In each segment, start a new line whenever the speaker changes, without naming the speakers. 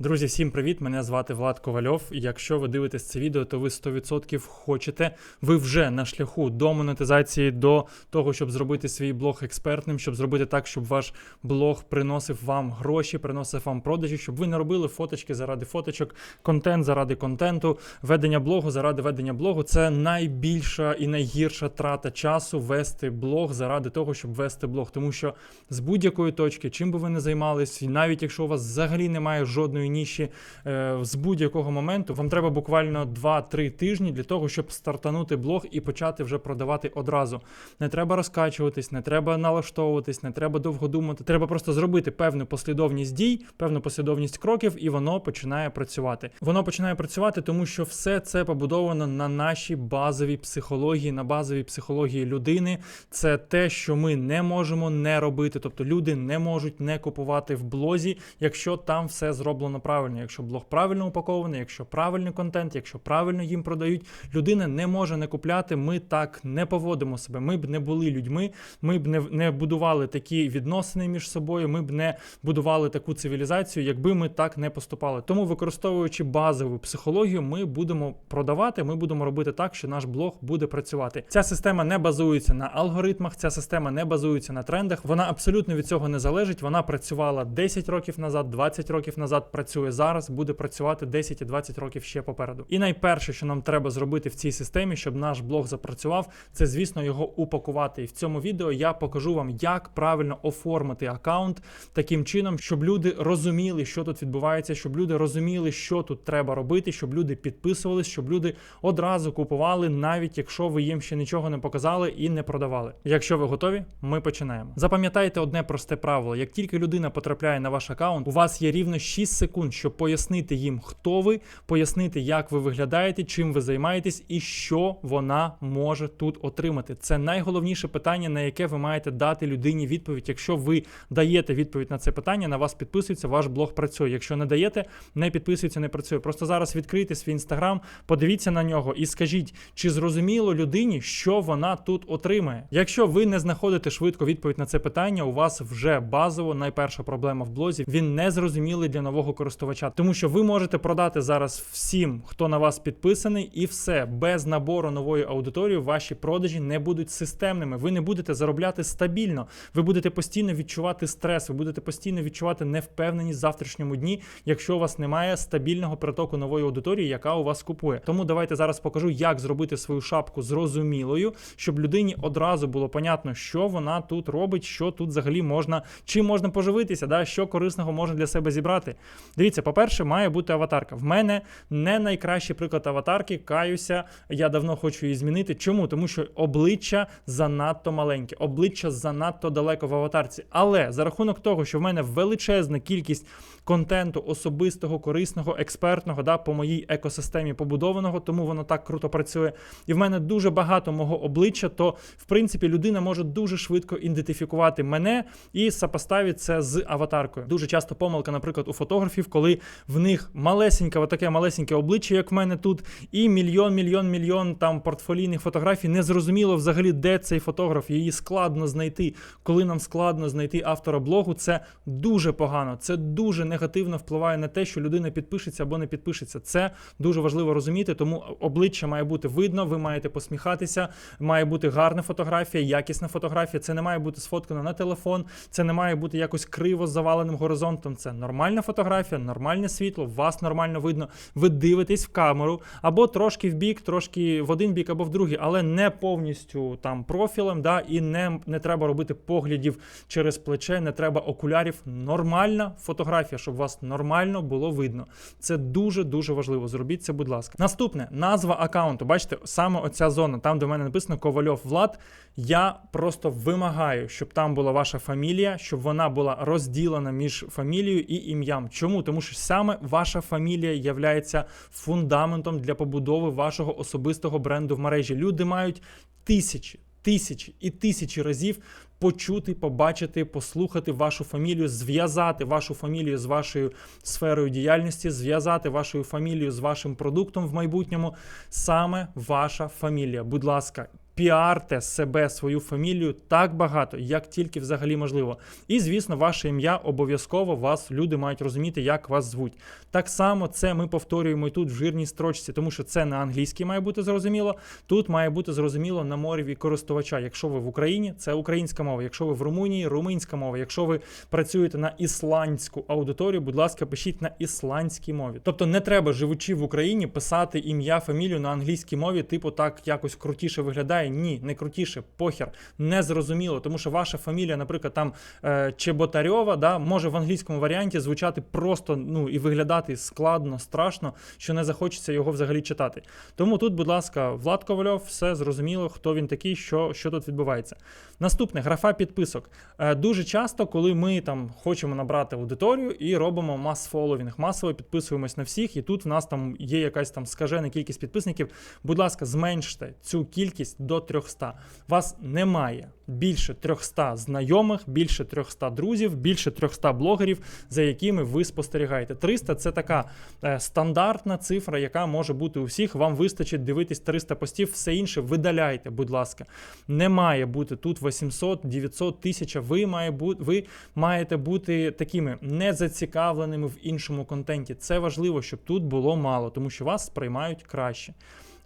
Друзі, всім привіт! Мене звати Влад Ковальов. Якщо ви дивитесь це відео, то ви 100% хочете. Ви вже на шляху до монетизації, до того, щоб зробити свій блог експертним, щоб зробити так, щоб ваш блог приносив вам гроші, приносив вам продажі, щоб ви не робили фоточки заради фоточок, контент заради контенту, ведення блогу заради ведення блогу. Це найбільша і найгірша трата часу вести блог заради того, щоб вести блог. Тому що з будь-якої точки, чим би ви не займались, навіть якщо у вас взагалі немає жодної ніші е, з будь-якого моменту, вам треба буквально 2-3 тижні для того, щоб стартанути блог і почати вже продавати одразу. Не треба розкачуватись, не треба налаштовуватись, не треба довго думати. Треба просто зробити певну послідовність дій, певну послідовність кроків, і воно починає працювати. Воно починає працювати, тому що все це побудовано на нашій базовій психології, на базовій психології людини. Це те, що ми не можемо не робити. Тобто люди не можуть не купувати в блозі, якщо там все зроблено правильно. Якщо блог правильно упакований, якщо правильний контент, якщо правильно їм продають, людина не може не купляти. Ми так не поводимо себе. Ми б не були людьми, ми б не, не будували такі відносини між собою. Ми б не будували таку цивілізацію, якби ми так не поступали. Тому, використовуючи базову психологію, ми будемо продавати. Ми будемо робити так, що наш блог буде працювати. Ця система не базується на алгоритмах, ця система не базується на трендах. Вона абсолютно від цього не залежить. Вона працювала 10 років назад, 20 років назад. Працює зараз, буде працювати 10 і 20 років ще попереду. І найперше, що нам треба зробити в цій системі, щоб наш блог запрацював, це звісно його упакувати. І в цьому відео я покажу вам, як правильно оформити аккаунт таким чином, щоб люди розуміли, що тут відбувається, щоб люди розуміли, що тут треба робити, щоб люди підписувались, щоб люди одразу купували, навіть якщо ви їм ще нічого не показали і не продавали. Якщо ви готові, ми починаємо. Запам'ятайте одне просте правило: як тільки людина потрапляє на ваш аккаунт, у вас є рівно 6 секунд, щоб пояснити їм, хто ви, пояснити, як ви виглядаєте, чим ви займаєтесь і що вона може тут отримати. Це найголовніше питання, на яке ви маєте дати людині відповідь. Якщо ви даєте відповідь на це питання, на вас підписується, ваш блог працює. Якщо не даєте, не підписується, не працює. Просто зараз відкрийте свій інстаграм, подивіться на нього і скажіть, чи зрозуміло людині, що вона тут отримає. Якщо ви не знаходите швидко відповідь на це питання, у вас вже базово найперша проблема в блозі. Він не зрозумілий для нового користувача, тому що ви можете продати зараз всім, хто на вас підписаний, і все без набору нової аудиторії. Ваші продажі не будуть системними. Ви не будете заробляти стабільно. Ви будете постійно відчувати стрес, ви будете постійно відчувати невпевненість в завтрашньому дні, якщо у вас немає стабільного притоку нової аудиторії, яка у вас купує. Тому давайте зараз покажу, як зробити свою шапку зрозумілою, щоб людині одразу було понятно, що вона тут робить, що тут взагалі можна, чим можна поживитися, да, що корисного можна для себе зібрати. Дивіться, по-перше, має бути аватарка. В мене не найкращий приклад аватарки. Каюся, я давно хочу її змінити. Чому? Тому що обличчя занадто маленьке, обличчя занадто далеко в аватарці. Але за рахунок того, що в мене величезна кількість контенту особистого, корисного, експертного, да, по моїй екосистемі побудованого, тому воно так круто працює. І в мене дуже багато мого обличчя, то в принципі людина може дуже швидко ідентифікувати мене і сопоставити це з аватаркою. Дуже часто помилка, наприклад, у фотографів, коли в них малесеньке, таке малесеньке обличчя, як в мене тут, і мільйон, мільйон, мільйон там портфолійних фотографій. Не зрозуміло взагалі, де цей фотограф. Її складно знайти. Коли нам складно знайти автора блогу, це дуже погано. Це дуже негативно впливає на те, що людина підпишеться або не підпишеться. Це дуже важливо розуміти, тому обличчя має бути видно, ви маєте посміхатися, має бути гарна фотографія, якісна фотографія. Це не має бути сфоткано на телефон, це не має бути якось криво заваленим горизонтом. Це нормальна фотографія, нормальне світло, вас нормально видно. Ви дивитесь в камеру або трошки в бік, трошки в один бік або в другий, але не повністю там профілем. да, І не, не треба робити поглядів через плече, не треба окулярів. Нормальна фотографія, щоб вас нормально було видно. Це дуже дуже важливо. Зробіть це, будь ласка. Наступне назва аккаунту. Бачите, саме оця зона, там де в мене написано Ковальов Влад. Я просто вимагаю, щоб там була ваша фамілія, щоб вона була розділена між фамілією і ім'ям. Чому? Тому що саме ваша фамілія являється фундаментом для побудови вашого особистого бренду в мережі. Люди мають тисячі. Тисячі і тисячі разів почути, побачити, послухати вашу фамілію, зв'язати вашу фамілію з вашою сферою діяльності, зв'язати вашу фамілію з вашим продуктом в майбутньому. Саме ваша фамілія. Будь ласка. Піарте себе, свою фамілію так багато, як тільки взагалі можливо. І, звісно, ваше ім'я обов'язково вас люди мають розуміти, як вас звуть. Так само це ми повторюємо і тут в жирній строчці, тому що це на англійській має бути зрозуміло. Тут має бути зрозуміло на мові користувача. Якщо ви в Україні, це українська мова. Якщо ви в Румунії, румунська мова. Якщо ви працюєте на ісландську аудиторію, будь ласка, пишіть на ісландській мові. Тобто не треба, живучи в Україні, писати ім'я, фамілію на англійській мові, типу так якось крутіше виглядає. Ні, не крутіше, похер, не зрозуміло, тому що ваша фамілія, наприклад, там е, Чеботарьова, да, може в англійському варіанті звучати просто ну і виглядати складно, страшно, що не захочеться його взагалі читати. Тому тут, будь ласка, Влад Ковальов, все зрозуміло, хто він такий, що, що тут відбувається. Наступне графа підписок. Е, дуже часто, коли ми там хочемо набрати аудиторію і робимо мас-фоловінг, масово підписуємось на всіх, і тут в нас там є якась там скажена кількість підписників. Будь ласка, зменште цю кількість до 300. Вас немає більше 300 знайомих, більше 300 друзів, більше 300 блогерів, за якими ви спостерігаєте. 300 це така е, стандартна цифра, яка може бути у всіх. Вам вистачить дивитись 300 постів, все інше видаляйте, будь ласка. Не має бути тут 800, 900, 1000. Ви, має бути, ви маєте бути такими незацікавленими в іншому контенті. Це важливо, щоб тут було мало, тому що вас сприймають краще.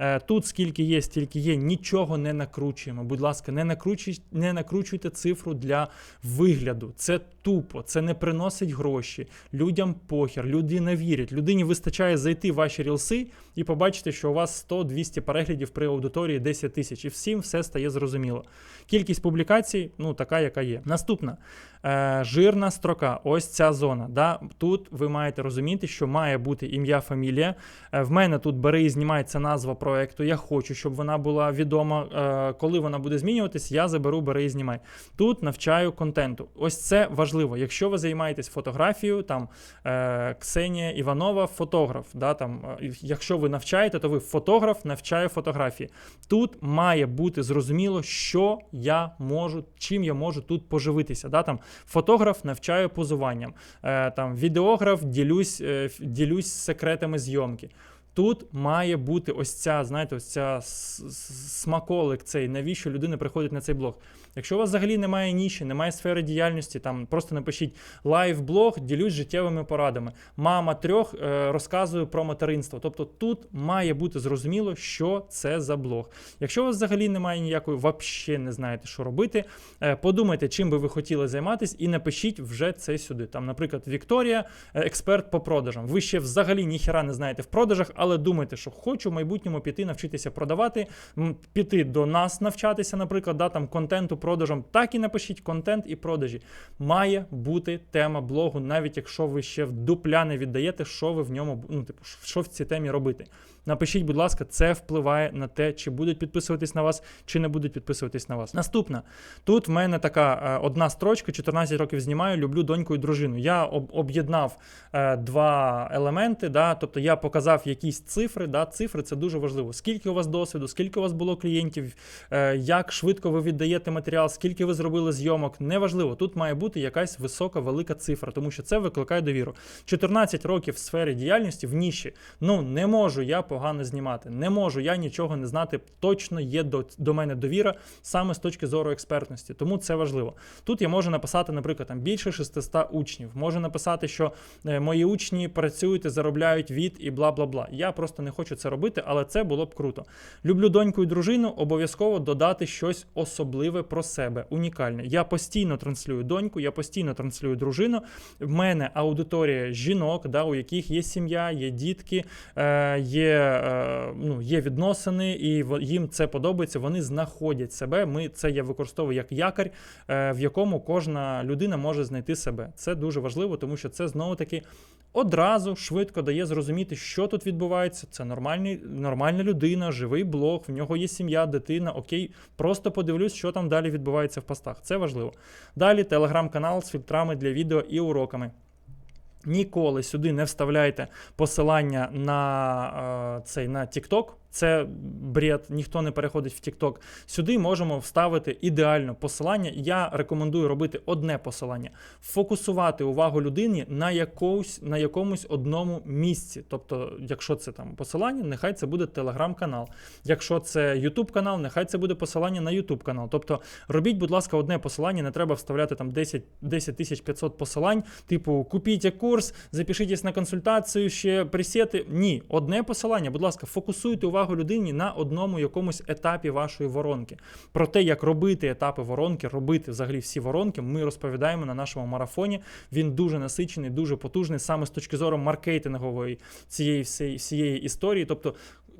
Е, Тут скільки є, стільки є, нічого не накручуємо. Будь ласка, не накручуйте, не накручуйте цифру для вигляду. Це тупо, це не приносить гроші. Людям похер, люди не вірять. Людині вистачає зайти в ваші рілси і побачити, що у вас 100-200 переглядів при аудиторії 10 тисяч. І всім все стає зрозуміло. Кількість публікацій, ну така, яка є. Наступна е, жирна строка. Ось ця зона. Да? Тут ви маєте розуміти, що має бути ім'я, фамілія. Е, в мене тут бери і знімається назва проекту. Я хочу, щоб вона була відома. Е, коли вона буде змінюватись, я заберу бери і знімай. Тут навчаю контенту. Ось це важливо. Якщо ви займаєтесь фотографією, там е, Ксенія Іванова, фотограф. Да, там, е, якщо ви навчаєте, то ви фотограф навчає фотографії. Тут має бути зрозуміло, що я можу, чим я можу тут поживитися. Да, там, фотограф навчаю позуванням, е, там, відеограф ділюсь, е, ділюсь секретами зйомки. Тут має бути ось ця, знаєте, ось ця смаколик цей, навіщо людина приходить на цей блог. Якщо у вас взагалі немає ніші, немає сфери діяльності, там просто напишіть лайв-блог, ділюсь життєвими порадами. Мама трьох е, розказує про материнство. Тобто тут має бути зрозуміло, що це за блог. Якщо у вас взагалі немає ніякої, вообще не знаєте, що робити, е, подумайте, чим би ви хотіли займатися, і напишіть вже це сюди. Там, наприклад, Вікторія, е, експерт по продажам. Ви ще взагалі ніхіра не знаєте в продажах, але думаєте, що хочу в майбутньому піти навчитися продавати, піти до нас навчатися, наприклад, да, там контенту, продажам. Так і напишіть контент і продажі. Має бути тема блогу, навіть якщо ви ще в дупля не віддаєте, що ви в ньому, ну, типу, що в цій темі робити. Напишіть, будь ласка, це впливає на те, чи будуть підписуватись на вас, чи не будуть підписуватись на вас. Наступна. Тут в мене така е, одна строчка, 14 років знімаю, люблю доньку і дружину. Я об'єднав е, два елементи, да, тобто я показав якісь цифри. Да, цифри це дуже важливо. Скільки у вас досвіду, скільки у вас було клієнтів, е, як швидко ви віддаєте матеріал, скільки ви зробили зйомок, неважливо. Тут має бути якась висока, велика цифра, тому що це викликає довіру. 14 років в сфері діяльності в ніші. Ну не можу я погано знімати, не можу я нічого не знати. Точно є до, до мене довіра саме з точки зору експертності. Тому це важливо. Тут я можу написати, наприклад, там більше 600 учнів. Можу написати, що е, мої учні працюють і заробляють від і бла бла бла. Я просто не хочу це робити, але це було б круто. Люблю доньку і дружину, обов'язково додати щось особливе про себе, унікальне. Я постійно транслюю доньку, я постійно транслюю дружину. В мене аудиторія жінок, да, у яких є сім'я, є дітки, е, є, е, ну, є відносини, і їм це подобається. Вони знаходять себе. Ми це я використовую як якорь, е, в якому кожна людина може знайти себе. Це дуже важливо, тому що це знову таки одразу швидко дає зрозуміти, що тут відбувається. Це нормальний, нормальна людина, живий блог, в нього є сім'я, дитина. Окей, просто подивлюсь, що там далі відбувається в постах. Це важливо. Далі телеграм-канал з фільтрами для відео і уроками. Ніколи сюди не вставляйте посилання на е, цей на TikTok. Це бред, ніхто не переходить в TikTok. Сюди можемо вставити ідеально посилання. Я рекомендую робити одне посилання, фокусувати увагу людині на якомусь, на якомусь одному місці. Тобто, якщо це там посилання, нехай це буде телеграм-канал. Якщо це YouTube канал, нехай це буде посилання на YouTube канал. Тобто робіть, будь ласка, одне посилання, не треба вставляти там 10 10 500 посилань, типу купіть курс, запишітесь на консультацію, ще пресети. Ні, одне посилання, будь ласка, фокусуйте увагу людині на одному якомусь етапі вашої воронки. Про те, як робити етапи воронки, робити взагалі всі воронки, ми розповідаємо на нашому марафоні. Він дуже насичений, дуже потужний, саме з точки зору маркетингової цієї всієї історії. Тобто,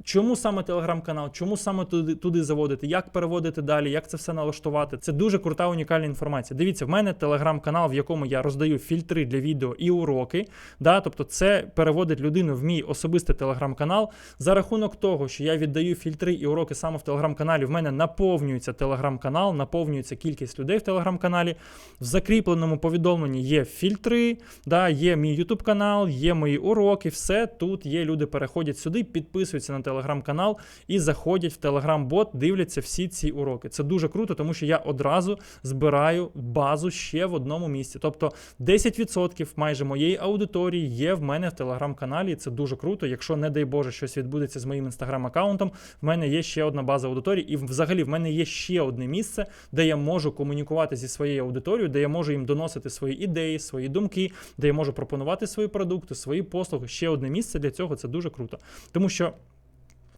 Чому саме телеграм-канал, чому саме туди туди заводити, як переводити далі, як це все налаштувати? Це дуже крута унікальна інформація. Дивіться, в мене телеграм-канал, в якому я роздаю фільтри для відео і уроки. Да? Тобто, це переводить людину в мій особистий телеграм-канал. За рахунок того, що я віддаю фільтри і уроки саме в телеграм-каналі, в мене наповнюється телеграм-канал, наповнюється кількість людей в телеграм-каналі. В закріпленому повідомленні є фільтри, да? є мій ютуб канал, є мої уроки. Все тут є. Люди переходять сюди, підписуються на телеграм-канал і заходять в телеграм-бот, дивляться всі ці уроки. Це дуже круто, тому що я одразу збираю базу ще в одному місці. Тобто 10% майже моєї аудиторії є в мене в телеграм-каналі. і Це дуже круто. Якщо, не дай Боже, щось відбудеться з моїм інстаграм-аккаунтом, в мене є ще одна база аудиторії, і взагалі в мене є ще одне місце, де я можу комунікувати зі своєю аудиторією, де я можу їм доносити свої ідеї, свої думки, де я можу пропонувати свої продукти, свої послуги. Ще одне місце для цього це дуже круто. Тому що.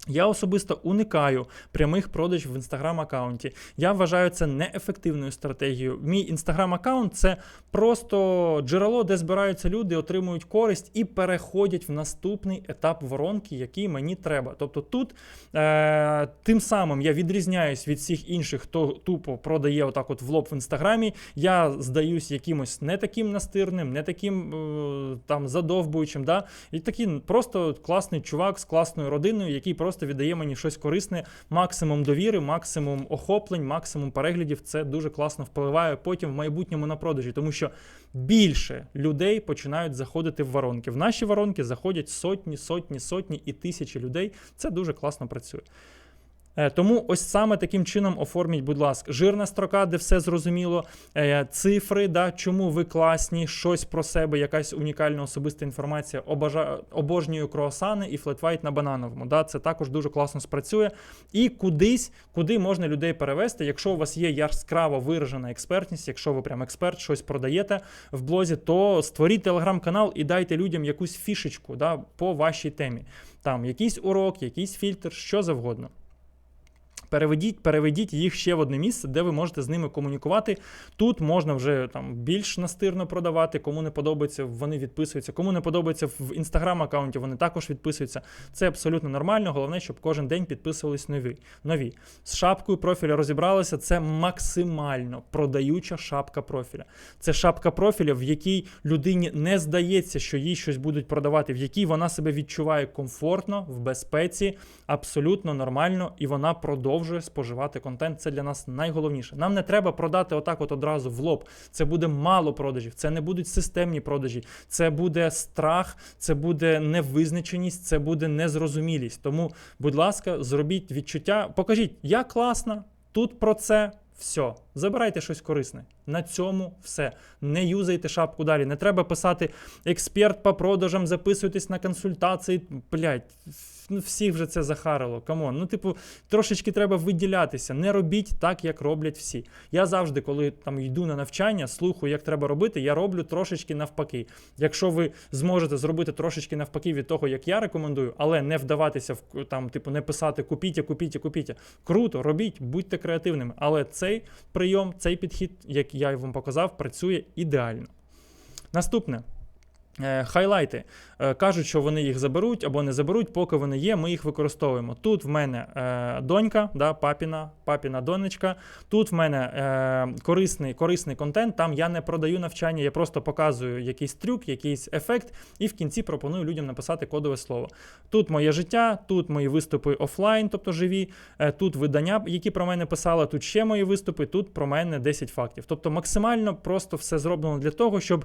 Я особисто уникаю прямих продажів в інстаграм-аккаунті. Я вважаю це неефективною стратегією. Мій інстаграм-аккаунт це просто джерело, де збираються люди, отримують користь і переходять в наступний етап воронки, який мені треба. Тобто тут е- тим самим я відрізняюсь від всіх інших, хто тупо продає отак от в лоб в інстаграмі. Я здаюсь якимось не таким настирним, не таким е- там задовбуючим. Да? І такий просто класний чувак з класною родиною, який просто просто віддає мені щось корисне, максимум довіри, максимум охоплень, максимум переглядів. Це дуже класно впливає потім в майбутньому на продажі, тому що більше людей починають заходити в воронки. В наші воронки заходять сотні, сотні, сотні і тисячі людей. Це дуже класно працює. Е, тому ось саме таким чином оформіть, будь ласка, жирна строка, де все зрозуміло, е, цифри, да, чому ви класні, щось про себе, якась унікальна особиста інформація. Обажа... Обожнюю круасани і флетвайт на банановому. Да, Це також дуже класно спрацює. І кудись, куди можна людей перевести, якщо у вас є яскраво виражена експертність, якщо ви прям експерт, щось продаєте в блозі, то створіть телеграм-канал і дайте людям якусь фішечку да, по вашій темі. Там якийсь урок, якийсь фільтр, що завгодно переведіть, переведіть їх ще в одне місце, де ви можете з ними комунікувати. Тут можна вже там більш настирно продавати. Кому не подобається, вони відписуються. Кому не подобається в інстаграм-аккаунті, вони також відписуються. Це абсолютно нормально. Головне, щоб кожен день підписувались нові. нові. З шапкою профіля розібралися. Це максимально продаюча шапка профіля. Це шапка профіля, в якій людині не здається, що їй щось будуть продавати, в якій вона себе відчуває комфортно, в безпеці, абсолютно нормально, і вона продовжує продовжує споживати контент. Це для нас найголовніше. Нам не треба продати отак, от одразу в лоб. Це буде мало продажів, це не будуть системні продажі, це буде страх, це буде невизначеність, це буде незрозумілість. Тому, будь ласка, зробіть відчуття, покажіть, я класна, тут про це. Все, забирайте щось корисне. На цьому все. Не юзайте шапку далі. Не треба писати експерт по продажам, записуйтесь на консультації. Блять, ну всіх вже це захарило. Камон. Ну, типу, трошечки треба виділятися. Не робіть так, як роблять всі. Я завжди, коли там йду на навчання, слухаю, як треба робити, я роблю трошечки навпаки. Якщо ви зможете зробити трошечки навпаки від того, як я рекомендую, але не вдаватися в там, типу, не писати купіть, купіть, купіть. Круто, робіть, будьте креативними. Але цей прийом, цей підхід, як я вам показав, працює ідеально. Наступне. Е, хайлайти е, кажуть, що вони їх заберуть або не заберуть, поки вони є, ми їх використовуємо. Тут в мене е, донька, да, папіна, папіна донечка. Тут в мене корисний корисний контент. Там я не продаю навчання, я просто показую якийсь трюк, якийсь ефект, і в кінці пропоную людям написати кодове слово. Тут моє життя, тут мої виступи офлайн, тобто живі, тут видання, які про мене писали, тут ще мої виступи, тут про мене 10 фактів. Тобто максимально просто все зроблено для того, щоб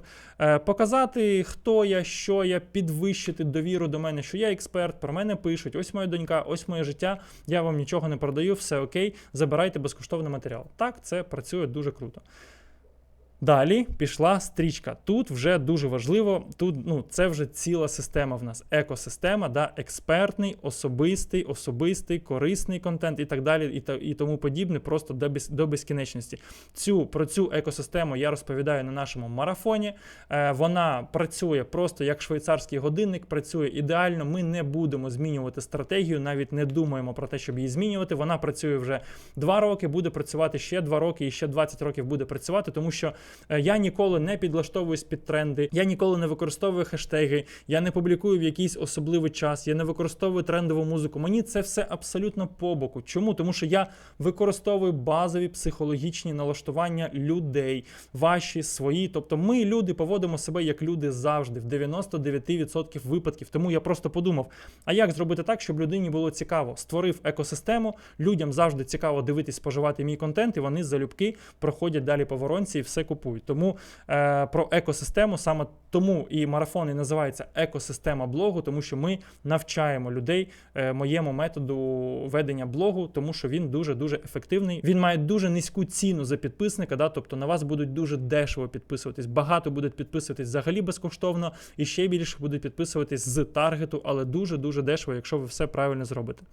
показати хто я, що я, підвищити довіру до мене, що я експерт, про мене пишуть, ось моя донька, ось моє життя. Я вам нічого не продаю, все окей, забирайте безкоштовний матеріал. Так, це працює дуже круто. Далі пішла стрічка. Тут вже дуже важливо. Тут ну це вже ціла система в нас. Екосистема, да, експертний, особистий, особистий, корисний контент і так далі, і та і тому подібне, просто до без, до безкінечності. Цю про цю екосистему я розповідаю на нашому марафоні. Е, вона працює просто як швейцарський годинник, працює ідеально. Ми не будемо змінювати стратегію, навіть не думаємо про те, щоб її змінювати. Вона працює вже два роки, буде працювати ще два роки, і ще 20 років буде працювати, тому що. Е, Я ніколи не підлаштовуюсь під тренди, я ніколи не використовую хештеги, я не публікую в якийсь особливий час, я не використовую трендову музику. Мені це все абсолютно по боку. Чому? Тому що я використовую базові психологічні налаштування людей, ваші свої. Тобто, ми, люди, поводимо себе як люди завжди, в 99% випадків. Тому я просто подумав: а як зробити так, щоб людині було цікаво? Створив екосистему, людям завжди цікаво дивитись, споживати мій контент, і вони залюбки проходять далі по воронці і все купують. Тому е, про екосистему саме тому і марафон і називається екосистема блогу, тому що ми навчаємо людей е, моєму методу ведення блогу, тому що він дуже дуже ефективний. Він має дуже низьку ціну за підписника. Да, тобто на вас будуть дуже дешево підписуватись. Багато будуть підписуватись взагалі безкоштовно, і ще більше будуть підписуватись з таргету, але дуже дуже дешево, якщо ви все правильно зробите.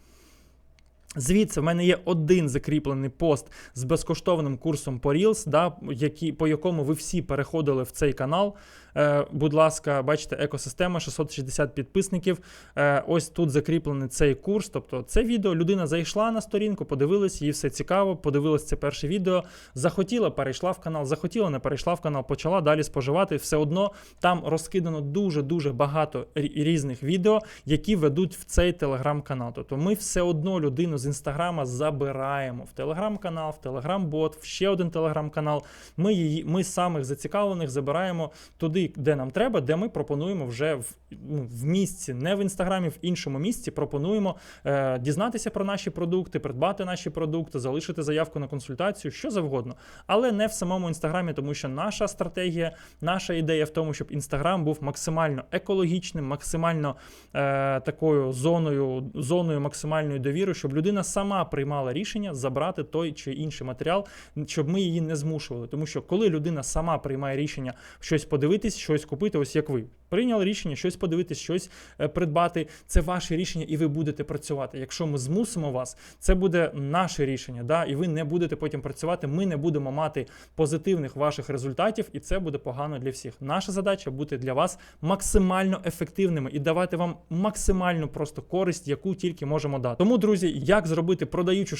Звідси в мене є один закріплений пост з безкоштовним курсом по Reels, да, які, по якому ви всі переходили в цей канал. Е, будь ласка, бачите, екосистема 660 підписників. Е, ось тут закріплений цей курс. Тобто, це відео людина зайшла на сторінку, подивилась, їй все цікаво, подивилась це перше відео, захотіла, перейшла в канал, захотіла, не перейшла в канал, почала далі споживати. Все одно там розкидано дуже-дуже багато різних відео, які ведуть в цей телеграм-канал. Тобто ми все одно людину з інстаграма забираємо в телеграм-канал, в телеграм-бот, в ще один телеграм-канал. Ми її, ми самих зацікавлених забираємо туди, де нам треба, де ми пропонуємо вже в, ну, в місці, не в інстаграмі, в іншому місці. Пропонуємо е, дізнатися про наші продукти, придбати наші продукти, залишити заявку на консультацію, що завгодно, але не в самому інстаграмі, тому що наша стратегія, наша ідея в тому, щоб інстаграм був максимально екологічним, максимально е, такою зоною, зоною максимальної довіри, щоб людина сама приймала рішення забрати той чи інший матеріал, щоб ми її не змушували. Тому що коли людина сама приймає рішення щось подивитись, щось купити, ось як ви прийняли рішення, щось подивитись, щось е, придбати. Це ваше рішення, і ви будете працювати. Якщо ми змусимо вас, це буде наше рішення, да, і ви не будете потім працювати. Ми не будемо мати позитивних ваших результатів, і це буде погано для всіх. Наша задача бути для вас максимально ефективними і давати вам максимальну просто користь, яку тільки можемо дати. Тому, друзі, як зробити продаючу